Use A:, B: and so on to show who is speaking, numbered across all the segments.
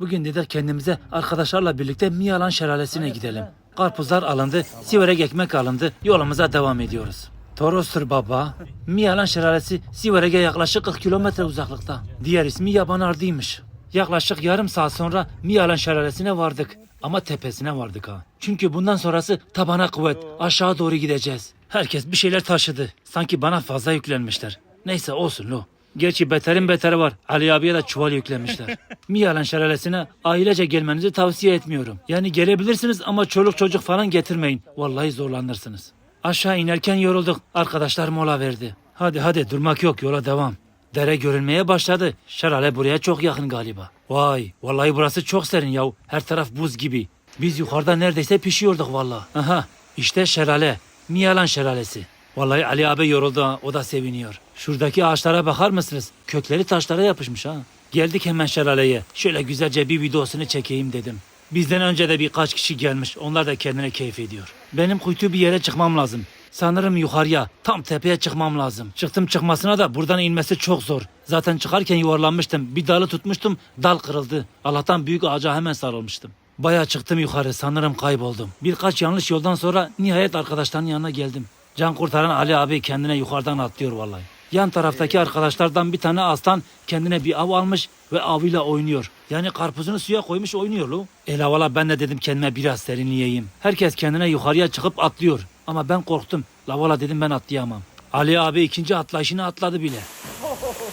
A: Bugün dedik kendimize arkadaşlarla birlikte Miyalan Şelalesi'ne gidelim. Karpuzlar alındı, siverek ekmek alındı, yolumuza devam ediyoruz. Torostur baba. Miyalan Şelalesi Siverek'e yaklaşık 40 kilometre uzaklıkta. Diğer ismi Yaban Ardı'ymış. Yaklaşık yarım saat sonra Miyalan Şelalesi'ne vardık. Ama tepesine vardık ha. Çünkü bundan sonrası tabana kuvvet. Aşağı doğru gideceğiz. Herkes bir şeyler taşıdı. Sanki bana fazla yüklenmişler. Neyse olsun lo. Gerçi beterin beteri var. Ali abiye de çuval yüklemişler. Miyalan şelalesine ailece gelmenizi tavsiye etmiyorum. Yani gelebilirsiniz ama çoluk çocuk falan getirmeyin. Vallahi zorlanırsınız. Aşağı inerken yorulduk. Arkadaşlar mola verdi. Hadi hadi durmak yok yola devam. Dere görünmeye başladı. Şelale buraya çok yakın galiba. Vay vallahi burası çok serin yav. Her taraf buz gibi. Biz yukarıda neredeyse pişiyorduk vallahi. Aha işte şelale. Miyalan şelalesi. Vallahi Ali abi yoruldu ha. O da seviniyor. Şuradaki ağaçlara bakar mısınız? Kökleri taşlara yapışmış ha. Geldik hemen şelaleye. Şöyle güzelce bir videosunu çekeyim dedim. Bizden önce de birkaç kişi gelmiş. Onlar da kendine keyif ediyor. Benim kuytu bir yere çıkmam lazım. Sanırım yukarıya, tam tepeye çıkmam lazım. Çıktım çıkmasına da buradan inmesi çok zor. Zaten çıkarken yuvarlanmıştım. Bir dalı tutmuştum, dal kırıldı. Allah'tan büyük ağaca hemen sarılmıştım. Baya çıktım yukarı, sanırım kayboldum. Birkaç yanlış yoldan sonra nihayet arkadaşların yanına geldim. Can kurtaran Ali abi kendine yukarıdan atlıyor vallahi. Yan taraftaki arkadaşlardan bir tane aslan kendine bir av almış ve avıyla oynuyor. Yani karpuzunu suya koymuş oynuyor lo. Ela valla ben de dedim kendime biraz serinleyeyim. Herkes kendine yukarıya çıkıp atlıyor. Ama ben korktum. La valla dedim ben atlayamam. Ali abi ikinci atlayışını atladı bile.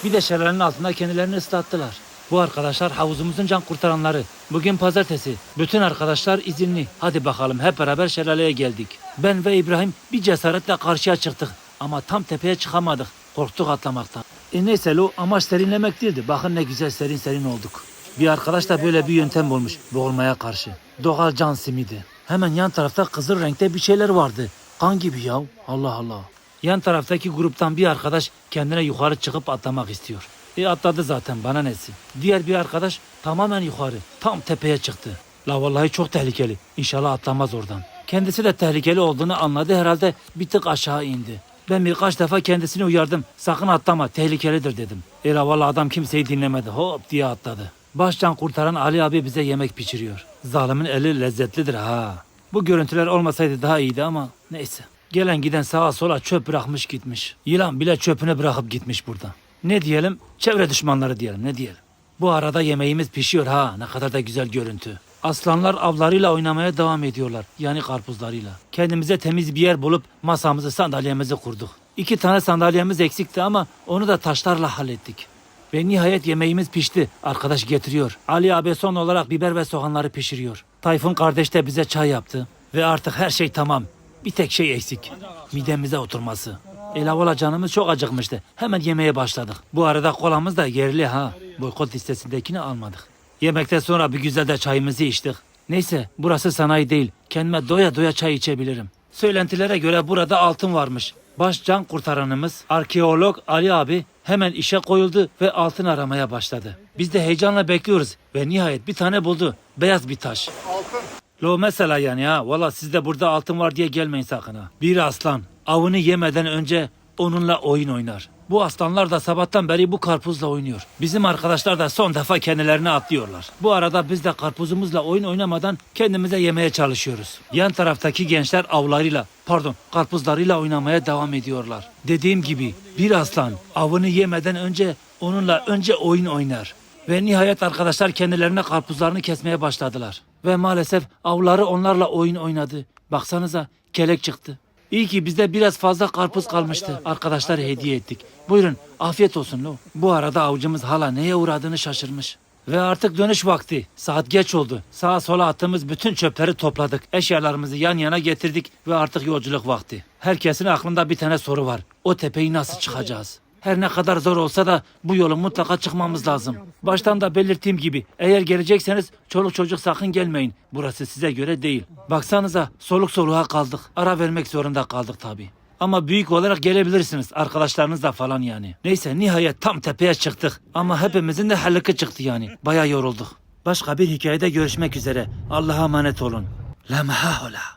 A: Bir de şelalenin altında kendilerini ıslattılar. Bu arkadaşlar havuzumuzun can kurtaranları. Bugün pazartesi. Bütün arkadaşlar izinli. Hadi bakalım hep beraber şelaleye geldik. Ben ve İbrahim bir cesaretle karşıya çıktık. Ama tam tepeye çıkamadık. Korktuk atlamaktan. E neyse lo amaç serinlemek değildi. Bakın ne güzel serin serin olduk. Bir arkadaş da böyle bir yöntem bulmuş boğulmaya karşı. Doğal can simidi. Hemen yan tarafta kızıl renkte bir şeyler vardı. Kan gibi ya. Allah Allah. Yan taraftaki gruptan bir arkadaş kendine yukarı çıkıp atlamak istiyor. E atladı zaten bana nesi. Diğer bir arkadaş tamamen yukarı. Tam tepeye çıktı. La vallahi çok tehlikeli. İnşallah atlamaz oradan. Kendisi de tehlikeli olduğunu anladı herhalde bir tık aşağı indi. Ben birkaç defa kendisini uyardım. Sakın atlama tehlikelidir dedim. E la vallahi adam kimseyi dinlemedi. Hop diye atladı. Başcan kurtaran Ali abi bize yemek pişiriyor. Zalimin eli lezzetlidir ha. Bu görüntüler olmasaydı daha iyiydi ama neyse. Gelen giden sağa sola çöp bırakmış gitmiş. Yılan bile çöpünü bırakıp gitmiş burada. Ne diyelim? Çevre düşmanları diyelim ne diyelim. Bu arada yemeğimiz pişiyor ha ne kadar da güzel görüntü. Aslanlar avlarıyla oynamaya devam ediyorlar. Yani karpuzlarıyla. Kendimize temiz bir yer bulup masamızı sandalyemizi kurduk. İki tane sandalyemiz eksikti ama onu da taşlarla hallettik. Ve nihayet yemeğimiz pişti. Arkadaş getiriyor. Ali abi son olarak biber ve soğanları pişiriyor. Tayfun kardeş de bize çay yaptı. Ve artık her şey tamam. Bir tek şey eksik. Midemize oturması. Elavola canımız çok acıkmıştı. Hemen yemeye başladık. Bu arada kolamız da yerli ha. Boykot listesindekini almadık. Yemekten sonra bir güzel de çayımızı içtik. Neyse burası sanayi değil. Kendime doya doya çay içebilirim. Söylentilere göre burada altın varmış. Baş can kurtaranımız arkeolog Ali abi hemen işe koyuldu ve altın aramaya başladı. Biz de heyecanla bekliyoruz ve nihayet bir tane buldu. Beyaz bir taş.
B: Altın.
A: Lo mesela yani ha. Valla sizde burada altın var diye gelmeyin sakın ha. Bir aslan avını yemeden önce onunla oyun oynar. Bu aslanlar da sabahtan beri bu karpuzla oynuyor. Bizim arkadaşlar da son defa kendilerini atlıyorlar. Bu arada biz de karpuzumuzla oyun oynamadan kendimize yemeye çalışıyoruz. Yan taraftaki gençler avlarıyla, pardon karpuzlarıyla oynamaya devam ediyorlar. Dediğim gibi bir aslan avını yemeden önce onunla önce oyun oynar. Ve nihayet arkadaşlar kendilerine karpuzlarını kesmeye başladılar. Ve maalesef avları onlarla oyun oynadı. Baksanıza kelek çıktı. İyi ki bizde biraz fazla karpuz kalmıştı. Arkadaşlar hediye ettik. Buyurun afiyet olsun lo. Bu arada avcımız hala neye uğradığını şaşırmış. Ve artık dönüş vakti. Saat geç oldu. Sağa sola attığımız bütün çöpleri topladık. Eşyalarımızı yan yana getirdik ve artık yolculuk vakti. Herkesin aklında bir tane soru var. O tepeyi nasıl çıkacağız? Her ne kadar zor olsa da bu yolu mutlaka çıkmamız lazım. Baştan da belirttiğim gibi eğer gelecekseniz çoluk çocuk sakın gelmeyin. Burası size göre değil. Baksanıza soluk soluğa kaldık. Ara vermek zorunda kaldık tabii. Ama büyük olarak gelebilirsiniz arkadaşlarınızla falan yani. Neyse nihayet tam tepeye çıktık. Ama hepimizin de halkı çıktı yani. Baya yorulduk. Başka bir hikayede görüşmek üzere. Allah'a emanet olun. La mahahola.